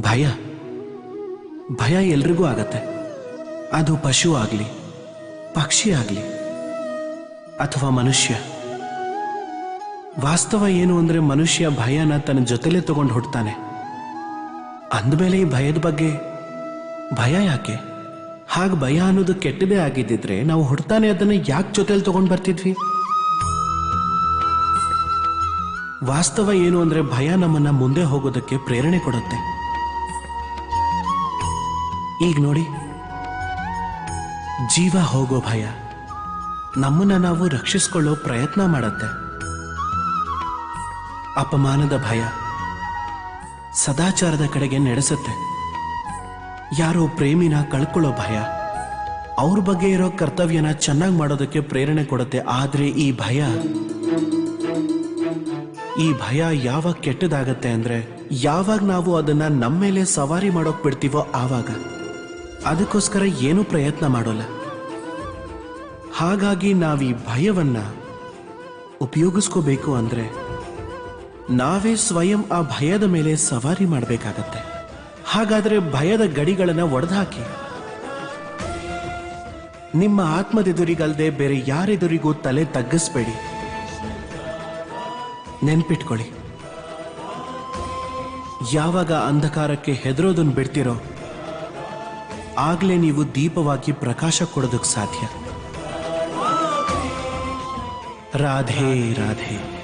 ಭಯ. ಭಯ ಎಲ್ರಿಗೂ ಆಗತ್ತೆ. ಅದು ಪಶು ಆಗಲಿ, ಪಕ್ಷಿ ಆಗಲಿ, ಅಥವಾ ಮನುಷ್ಯ. ವಾಸ್ತವ ಏನು ಅಂದ್ರೆ ಮನುಷ್ಯ ಭಯನ ತನ್ನ ಜೊತೆಲೇ ತಗೊಂಡು ಹುಡ್ತಾನೆ. ಅಂದಮೇಲೆ ಈ ಭಯದ ಬಗ್ಗೆ ಭಯ ಯಾಕೆ? ಹಾಗೆ ಭಯ ಅನ್ನೋದು ಕೆಟ್ಟದೇ ಆಗಿದ್ದಿದ್ರೆ ನಾವು ಹುಡ್ತಾನೆ ಅದನ್ನ ಯಾಕೆ ಜೊತೆಲಿ ತಗೊಂಡು ಬರ್ತಿದ್ವಿ? ವಾಸ್ತವ ಏನು ಅಂದ್ರೆ ಭಯ ನಮ್ಮನ್ನ ಮುಂದೆ ಹೋಗೋದಕ್ಕೆ ಪ್ರೇರಣೆ ಕೊಡುತ್ತೆ. ಈಗ ನೋಡಿ. ಜೀವ ಹೋಗೋ ಭಯ. ನಮ್ಮನ್ನ ನಾವು ರಕ್ಷಿಸ್ಕೊಳ್ಳೋ ಪ್ರಯತ್ನ ಮಾಡುತ್ತೆ. ಅಪಮಾನದ ಭಯ. ಸದಾಚಾರದ ಕಡೆಗೆ ನಡೆಸುತ್ತೆ. ಯಾರೋ ಪ್ರೇಮಿನ ಕಳ್ಕೊಳ್ಳೋ ಭಯ. ಅವ್ರ ಬಗ್ಗೆ ಇರೋ ಕರ್ತವ್ಯನ ಚೆನ್ನಾಗಿ ಮಾಡೋದಕ್ಕೆ ಪ್ರೇರಣೆ ಕೊಡುತ್ತೆ. ಆದ್ರೆ ಈ ಭಯ ಈ ಭಯ ಯಾವಾಗ ಕೆಟ್ಟದಾಗತ್ತೆ ಅಂದ್ರೆ ಯಾವಾಗ ನಾವು ಅದನ್ನ ನಮ್ಮ ಮೇಲೆ ಸವಾರಿ ಮಾಡೋಕ್ ಬಿಡ್ತೀವೋ ಆವಾಗ. ಅದಕ್ಕೋಸ್ಕರ ಏನೂ ಪ್ರಯತ್ನ ಮಾಡೋಲ್ಲ. ಹಾಗಾಗಿ ನಾವು ಈ ಭಯವನ್ನ ಉಪಯೋಗಿಸ್ಕೋಬೇಕು ಅಂದ್ರೆ ನಾವೇ ಸ್ವಯಂ ಆ ಭಯದ ಮೇಲೆ ಸವಾರಿ ಮಾಡಬೇಕಾಗತ್ತೆ. ಹಾಗಾದ್ರೆ ಭಯದ ಗಡಿಗಳನ್ನ ಒಡೆದಾಕಿ ನಿಮ್ಮ ಆತ್ಮದೆದುರಿಗಲ್ದೆ ಬೇರೆ ಯಾರೆದುರಿಗೂ ತಲೆ ತಗ್ಗಿಸ್ಬೇಡಿ. ನೆನ್ಪಿಟ್ಕೊಳ್ಳಿ. ಯಾವಾಗ ಅಂಧಕಾರಕ್ಕೆ ಹೆದರೋದನ್ನು ಬಿಡ್ತಿರೋ ಆಗ್ಲೇ ನೀವು ದೀಪವಾಗಿ ಪ್ರಕಾಶ ಕೊಡೋದಕ್ಕೆ ಸಾಧ್ಯ. ರಾಧೇ ರಾಧೆ.